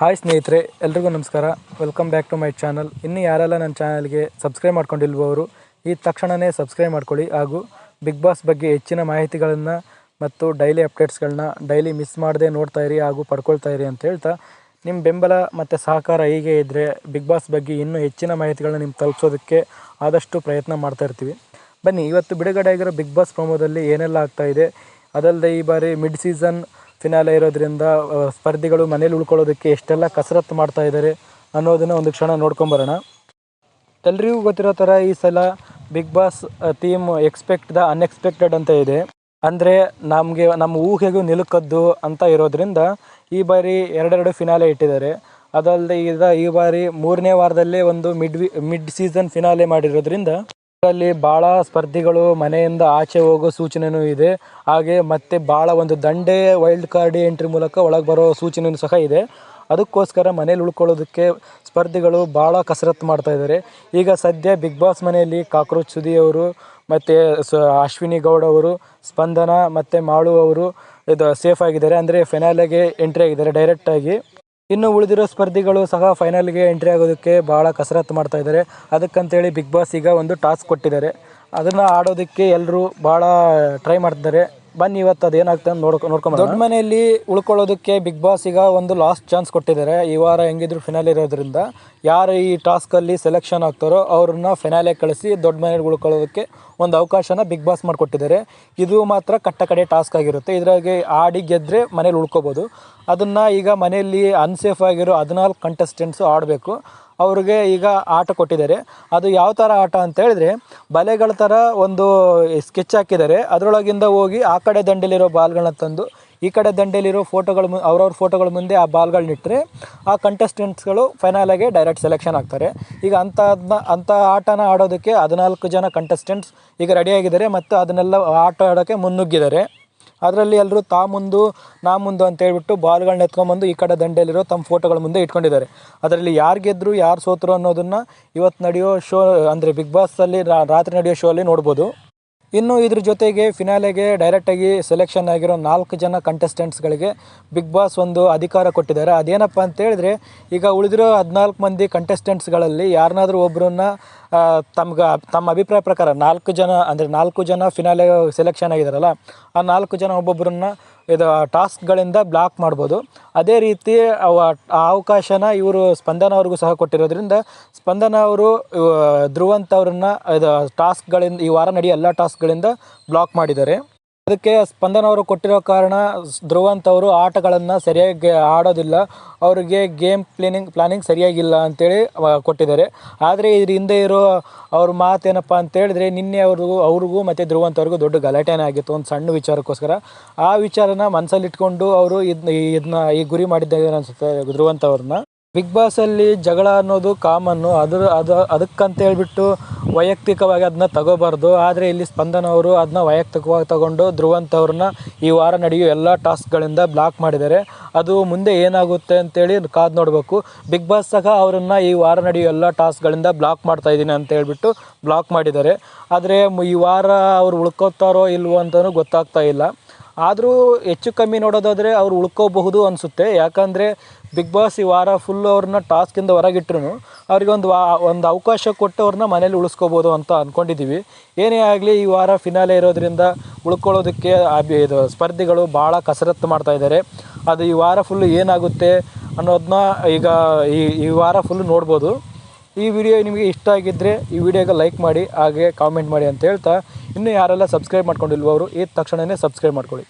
Hi ಸ್ನೇಹಿತರೆ, ಎಲ್ರಿಗೂ ನಮಸ್ಕಾರ. Welcome back to my channel ಇನ್ನು ಯಾರೆಲ್ಲ ನನ್ನ ಚಾನಲ್ಗೆ ಸಬ್ಸ್ಕ್ರೈಬ್ ಮಾಡ್ಕೊಂಡಿಲ್ವವರು ಈ ತಕ್ಷಣವೇ ಸಬ್ಸ್ಕ್ರೈಬ್ ಮಾಡ್ಕೊಳ್ಳಿ. ಹಾಗೂ ಬಿಗ್ ಬಾಸ್ ಬಗ್ಗೆ ಹೆಚ್ಚಿನ ಮಾಹಿತಿಗಳನ್ನು ಮತ್ತು ಡೈಲಿ ಅಪ್ಡೇಟ್ಸ್ಗಳನ್ನ ಡೈಲಿ ಮಿಸ್ ಮಾಡದೆ ನೋಡ್ತಾ ಇರಿ ಹಾಗೂ ಪಡ್ಕೊಳ್ತಾ ಇರಿ ಅಂತ ಹೇಳ್ತಾ ನಿಮ್ಮ ಬೆಂಬಲ ಮತ್ತು ಸಹಕಾರ ಹೀಗೆ ಇದ್ದರೆ ಬಿಗ್ ಬಾಸ್ ಬಗ್ಗೆ ಇನ್ನೂ ಹೆಚ್ಚಿನ ಮಾಹಿತಿಗಳನ್ನ ನಿಮ್ಗೆ ತಲುಪಿಸೋದಕ್ಕೆ ಆದಷ್ಟು ಪ್ರಯತ್ನ ಮಾಡ್ತಾ ಇರ್ತೀವಿ. ಬನ್ನಿ, ಇವತ್ತು ಬಿಡುಗಡೆ ಆಗಿರೋ ಬಿಗ್ ಬಾಸ್ ಪ್ರೊಮೋದಲ್ಲಿ ಏನೆಲ್ಲ ಆಗ್ತಾ ಇದೆ ಅದಲ್ಲದೆ ಈ ಬಾರಿ ಮಿಡ್ ಸೀಸನ್ ಫಿನಾಲೆ ಇರೋದ್ರಿಂದ ಸ್ಪರ್ಧಿಗಳು ಮನೇಲಿ ಉಳ್ಕೊಳ್ಳೋದಕ್ಕೆ ಎಷ್ಟೆಲ್ಲ ಕಸರತ್ತು ಮಾಡ್ತಾ ಇದ್ದಾರೆ ಅನ್ನೋದನ್ನು ಒಂದು ಕ್ಷಣ ನೋಡ್ಕೊಂಬರೋಣ ಎಲ್ರಿಗೂ ಗೊತ್ತಿರೋ ಥರ ಈ ಸಲ Bigg Boss theme expect the unexpected ಅಂತ ಇದೆ. ಅಂದರೆ ನಮಗೆ, ನಮ್ಮ ಊಹೆಗೂ ನಿಲುಕದ್ದು ಅಂತ ಇರೋದ್ರಿಂದ ಈ ಬಾರಿ ಎರಡೆರಡು ಫಿನಾಲೆ ಇಟ್ಟಿದ್ದಾರೆ. ಅದಲ್ಲದೆ ಈಗ ಈ ಬಾರಿ ಮೂರನೇ ವಾರದಲ್ಲೇ ಒಂದು ಮಿಡ್ ವಿ ಮಿಡ್ ಸೀಸನ್ ಫಿನಾಲೆ ಮಾಡಿರೋದ್ರಿಂದ ಇದರಲ್ಲಿ ಬಹಳ ಸ್ಪರ್ಧಿಗಳು ಮನೆಯಿಂದ ಆಚೆ ಹೋಗೋ ಸೂಚನೆನೂ ಇದೆ. ಹಾಗೆ ಮತ್ತೆ ಬಹಳ ಒಂದು ದಂಡೆ ವೈಲ್ಡ್ ಕಾರ್ಡ್ ಎಂಟ್ರಿ ಮೂಲಕ ಒಳಗೆ ಬರೋ ಸೂಚನೆಯೂ ಸಹ ಇದೆ. ಅದಕ್ಕೋಸ್ಕರ ಮನೇಲಿ ಉಳ್ಕೊಳ್ಳೋದಕ್ಕೆ ಸ್ಪರ್ಧಿಗಳು ಭಾಳ ಕಸರತ್ತು ಮಾಡ್ತಾ ಇದ್ದಾರೆ. ಈಗ ಸದ್ಯ ಬಿಗ್ ಬಾಸ್ ಮನೆಯಲ್ಲಿ ಕಾಕ್ರೋಚ್ ಸುದಿ ಅವರು ಮತ್ತು ಸ ಅಶ್ವಿನಿ ಗೌಡ ಅವರು, ಸ್ಪಂದನ ಮತ್ತು ಮಾಳು ಅವರು ಇದು ಸೇಫ್ ಆಗಿದ್ದಾರೆ. ಅಂದರೆ ಫಿನಾಲೆಗೆ ಎಂಟ್ರಿ ಆಗಿದ್ದಾರೆ ಡೈರೆಕ್ಟಾಗಿ ಇನ್ನು ಉಳಿದಿರೋ ಸ್ಪರ್ಧಿಗಳು ಸಹ ಫೈನಲ್ಗೆ ಎಂಟ್ರಿ ಆಗೋದಕ್ಕೆ ಭಾಳ ಕಸರತ್ತು ಮಾಡ್ತಾ ಇದ್ದಾರೆ. ಅದಕ್ಕಂತೇಳಿ ಬಿಗ್ ಬಾಸ್ ಈಗ ಒಂದು ಟಾಸ್ಕ್ ಕೊಟ್ಟಿದ್ದಾರೆ. ಅದನ್ನು ಆಡೋದಕ್ಕೆ ಎಲ್ಲರೂ ಭಾಳ ಟ್ರೈ ಮಾಡ್ತಿದ್ದಾರೆ. ಬನ್ನಿ, ಇವತ್ತು ಅದೇನಾಗ್ತದೆ ನೋಡ್ಕೊ ನೋಡ್ಕೊಂಡು ದೊಡ್ಡ ಮನೆಯಲ್ಲಿ ಉಳ್ಕೊಳ್ಳೋದಕ್ಕೆ ಬಿಗ್ ಬಾಸ್ ಈಗ ಒಂದು ಲಾಸ್ಟ್ ಚಾನ್ಸ್ ಕೊಟ್ಟಿದ್ದಾರೆ. ಈ ವಾರ ಹೆಂಗಿದ್ರು ಫಿನಾಲ್ ಇರೋದ್ರಿಂದ ಯಾರು ಈ ಟಾಸ್ಕಲ್ಲಿ ಸೆಲೆಕ್ಷನ್ ಆಗ್ತಾರೋ ಅವ್ರನ್ನ ಫಿನಾಲೆ ಕಳಿಸಿ ದೊಡ್ಡ ಮನೆಯಲ್ಲಿ ಉಳ್ಕೊಳ್ಳೋದಕ್ಕೆ ಒಂದು ಅವಕಾಶನ ಬಿಗ್ ಬಾಸ್ ಮಾಡಿಕೊಟ್ಟಿದ್ದಾರೆ. ಇದು ಮಾತ್ರ ಕಟ್ಟ ಕಡೆ ಟಾಸ್ಕ್ ಆಗಿರುತ್ತೆ. ಇದ್ರಾಗೆ ಆಡಿ ಗೆದ್ದರೆ ಮನೇಲಿ ಉಳ್ಕೋಬೋದು. ಅದನ್ನು ಈಗ ಮನೆಯಲ್ಲಿ ಅನ್ಸೇಫ್ ಆಗಿರೋ ಹದಿನಾಲ್ಕು ಕಂಟೆಸ್ಟೆಂಟ್ಸು ಆಡಬೇಕು. ಅವ್ರಿಗೆ ಈಗ ಆಟ ಕೊಟ್ಟಿದ್ದಾರೆ. ಅದು ಯಾವ ಥರ ಆಟ ಅಂತ ಹೇಳಿದ್ರೆ ಬಲೆಗಳ ಥರ ಒಂದು ಸ್ಕೆಚ್ ಹಾಕಿದ್ದಾರೆ. ಅದರೊಳಗಿಂದ ಹೋಗಿ ಆ ಕಡೆ ದಂಡೆಲಿರೋ ಬಾಲ್ಗಳನ್ನ ತಂದು, ಈ ಕಡೆ ದಂಡೆಲಿರೋ ಫೋಟೋಗಳ ಮು, ಅವ್ರವ್ರ ಫೋಟೋಗಳ ಮುಂದೆ ಆ ಬಾಲ್ಗಳನ್ನಿಟ್ಟರೆ ಆ ಕಂಟೆಸ್ಟೆಂಟ್ಸ್ಗಳು ಫೈನಲಾಗೆ ಡೈರೆಕ್ಟ್ ಸೆಲೆಕ್ಷನ್ ಆಗ್ತಾರೆ. ಈಗ ಅಂಥದ್ನ, ಅಂಥ ಆಟನ ಆಡೋದಕ್ಕೆ ಹದಿನಾಲ್ಕು ಜನ ಕಂಟೆಸ್ಟೆಂಟ್ಸ್ ಈಗ ರೆಡಿಯಾಗಿದ್ದಾರೆ ಮತ್ತು ಅದನ್ನೆಲ್ಲ ಆಟ ಆಡೋಕ್ಕೆ ಮುನ್ನುಗ್ಗಿದ್ದಾರೆ. ಅದರಲ್ಲಿ ಎಲ್ಲರೂ ತಾ ಮುಂದು, ನಾ ಮುಂದು ಅಂತ ಹೇಳ್ಬಿಟ್ಟು ಬಾಲ್ಗಳನ್ನ ಎತ್ಕೊಂಬಂದು ಈ ಕಡೆ ದಂಡೆಯಲ್ಲಿರೋ ತಮ್ಮ ಫೋಟೋಗಳ ಮುಂದೆ ಇಟ್ಕೊಂಡಿದ್ದಾರೆ. ಅದರಲ್ಲಿ ಯಾರು ಗೆದ್ದರು ಯಾರು ಸೋತರು ಅನ್ನೋದನ್ನು ಇವತ್ತು ನಡೆಯೋ ಶೋ, ಅಂದರೆ ಬಿಗ್ ಬಾಸಲ್ಲಿ ರಾತ್ರಿ ನಡೆಯೋ ಶೋ ಅಲ್ಲಿ ನೋಡ್ಬೋದು. ಇನ್ನು ಇದ್ರ ಜೊತೆಗೆ ಫಿನಾಲೆಗೆ ಡೈರೆಕ್ಟಾಗಿ ಸೆಲೆಕ್ಷನ್ ಆಗಿರೋ ನಾಲ್ಕು ಜನ ಕಂಟೆಸ್ಟೆಂಟ್ಸ್ಗಳಿಗೆ ಬಿಗ್ ಬಾಸ್ ಒಂದು ಅಧಿಕಾರ ಕೊಟ್ಟಿದ್ದಾರೆ. ಅದೇನಪ್ಪ ಅಂತ ಹೇಳಿದ್ರೆ, ಈಗ ಉಳಿದಿರೋ ಹದಿನಾಲ್ಕು ಮಂದಿ ಕಂಟೆಸ್ಟೆಂಟ್ಸ್ಗಳಲ್ಲಿ ಯಾರನ್ನಾದ್ರೂ ಒಬ್ಬರನ್ನ ತಮ್ಗೆ, ತಮ್ಮ ಅಭಿಪ್ರಾಯ ಪ್ರಕಾರ ನಾಲ್ಕು ಜನ, ಅಂದರೆ ನಾಲ್ಕು ಜನ ಫಿನಾಲೆ ಸೆಲೆಕ್ಷನ್ ಆಗಿದಾರಲ್ಲ, ಆ ನಾಲ್ಕು ಜನ ಒಬ್ಬೊಬ್ಬರನ್ನ ಇದು ಟಾಸ್ಕ್ಗಳಿಂದ ಬ್ಲಾಕ್ ಮಾಡ್ಬೋದು. ಅದೇ ರೀತಿ ಅವ ಆ ಅವಕಾಶನ ಇವರು ಸ್ಪಂದನ ಅವ್ರಿಗೂ ಸಹ ಕೊಟ್ಟಿರೋದ್ರಿಂದ ಸ್ಪಂದನ ಅವರು ಧ್ರುವಂತ್ ಅವ್ರನ್ನ ಇದು ಟಾಸ್ಕ್ಗಳಿಂದ ಈ ವಾರ ನಡೆಯೋ ಎಲ್ಲ ಟಾಸ್ಕ್ಗಳಿಂದ ಬ್ಲಾಕ್ ಮಾಡಿದ್ದಾರೆ. ಅದಕ್ಕೆ ಸ್ಪಂದನ ಅವರು ಕೊಟ್ಟಿರೋ ಕಾರಣ ಧ್ರುವಂತ್ ಅವರು ಆಟಗಳನ್ನು ಸರಿಯಾಗಿ ಆಡೋದಿಲ್ಲ. ಅವರಿಗೆ ಗೇಮ್ ಪ್ಲಾನಿಂಗ್ ಪ್ಲಾನಿಂಗ್ ಸರಿಯಾಗಿಲ್ಲ ಅಂತೇಳಿ ಕೊಟ್ಟಿದ್ದಾರೆ. ಆದರೆ ಇದ್ರ ಹಿಂದೆ ಇರೋ ಅವ್ರ ಮಾತೇನಪ್ಪ ಅಂತ ಹೇಳಿದ್ರೆ ನಿನ್ನೆ ಅವ್ರಿಗೂ ಅವ್ರಿಗೂ ಮತ್ತು ಧ್ರುವಂತ್ ಅವ್ರಿಗೂ ದೊಡ್ಡ ಗಲಾಟೆನೇ ಆಗಿತ್ತು. ಒಂದು ಸಣ್ಣ ವಿಚಾರಕ್ಕೋಸ್ಕರ. ಆ ವಿಚಾರನ ಮನಸ್ಸಲ್ಲಿಟ್ಕೊಂಡು ಅವರು ಇದನ್ನ ಇದನ್ನ ಈ ಗುರಿ ಮಾಡಿದ್ದಾರೆ ಅನ್ಸುತ್ತೆ ಧ್ರುವಂತ್ ಅವ್ರನ್ನ? ಬಿಗ್ ಬಾಸಲ್ಲಿ ಜಗಳ ಅನ್ನೋದು ಕಾಮನ್ನು ಅದ್ರ ಅದು ಅದಕ್ಕಂತ ಹೇಳ್ಬಿಟ್ಟು ವೈಯಕ್ತಿಕವಾಗಿ ಅದನ್ನ ತಗೋಬಾರ್ದು. ಆದರೆ ಇಲ್ಲಿ ಸ್ಪಂದನ ಅವರು ಅದನ್ನ ವೈಯಕ್ತಿಕವಾಗಿ ತಗೊಂಡು ಧ್ರುವಂತ ಅವ್ರನ್ನ ಈ ವಾರ ನಡೆಯೋ ಎಲ್ಲ ಟಾಸ್ಕ್ಗಳಿಂದ ಬ್ಲಾಕ್ ಮಾಡಿದ್ದಾರೆ. ಅದು ಮುಂದೆ ಏನಾಗುತ್ತೆ ಅಂತೇಳಿ ಕಾದು ನೋಡಬೇಕು. ಬಿಗ್ ಬಾಸ್ ಸಹ ಅವರನ್ನು ಈ ವಾರ ನಡೆಯೋ ಎಲ್ಲ ಟಾಸ್ಕ್ಗಳಿಂದ ಬ್ಲಾಕ್ ಮಾಡ್ತಾ ಇದ್ದೀನಿ ಅಂತ ಹೇಳ್ಬಿಟ್ಟು ಬ್ಲಾಕ್ ಮಾಡಿದ್ದಾರೆ. ಆದರೆ ಈ ವಾರ ಅವ್ರು ಉಳ್ಕೋತಾರೋ ಇಲ್ವೋ ಅಂತಲೂ ಗೊತ್ತಾಗ್ತಾ ಇಲ್ಲ. ಆದರೂ ಹೆಚ್ಚು ಕಮ್ಮಿ ನೋಡೋದಾದರೆ ಅವ್ರು ಉಳ್ಕೋಬಹುದು ಅನಿಸುತ್ತೆ. ಯಾಕಂದರೆ ಬಿಗ್ ಬಾಸ್ ಈ ವಾರ ಫುಲ್ ಅವ್ರನ್ನ ಟಾಸ್ಕಿಂದ ಹೊರಗಿಟ್ರು ಅವ್ರಿಗೆ ಒಂದು ವಾ, ಒಂದು ಅವಕಾಶ ಕೊಟ್ಟು ಅವ್ರನ್ನ ಮನೇಲಿ ಉಳಿಸ್ಕೋಬೋದು ಅಂತ ಅಂದ್ಕೊಂಡಿದ್ದೀವಿ ಏನೇ ಆಗಲಿ ಈ ವಾರ ಫಿನಾಲೆ ಇರೋದ್ರಿಂದ ಉಳ್ಕೊಳ್ಳೋದಕ್ಕೆ ಅಭಿ, ಇದು ಸ್ಪರ್ಧಿಗಳು ಭಾಳ ಕಸರತ್ತು ಮಾಡ್ತಾ ಇದ್ದಾರೆ ಅದು ಈ ವಾರ ಫುಲ್ಲು ಏನಾಗುತ್ತೆ ಅನ್ನೋದನ್ನ ಈಗ ಈ ಈ ವಾರ ಫುಲ್ಲು ನೋಡ್ಬೋದು. ಈ ವಿಡಿಯೋ ನಿಮಗೆ ಇಷ್ಟ ಆಗಿದ್ದರೆ ಈ ವಿಡಿಯೋಗೆ ಲೈಕ್ ಮಾಡಿ, ಹಾಗೆ ಕಾಮೆಂಟ್ ಮಾಡಿ ಅಂತ ಹೇಳ್ತಾ ಇನ್ನೂ ಯಾರೆಲ್ಲ ಸಬ್ಸ್ಕ್ರೈಬ್ ಮಾಡ್ಕೊಂಡಿಲ್ವೋ ಅವರು ಈ ತಕ್ಷಣವೇ ಸಬ್ಸ್ಕ್ರೈಬ್ ಮಾಡ್ಕೊಳ್ಳಿ.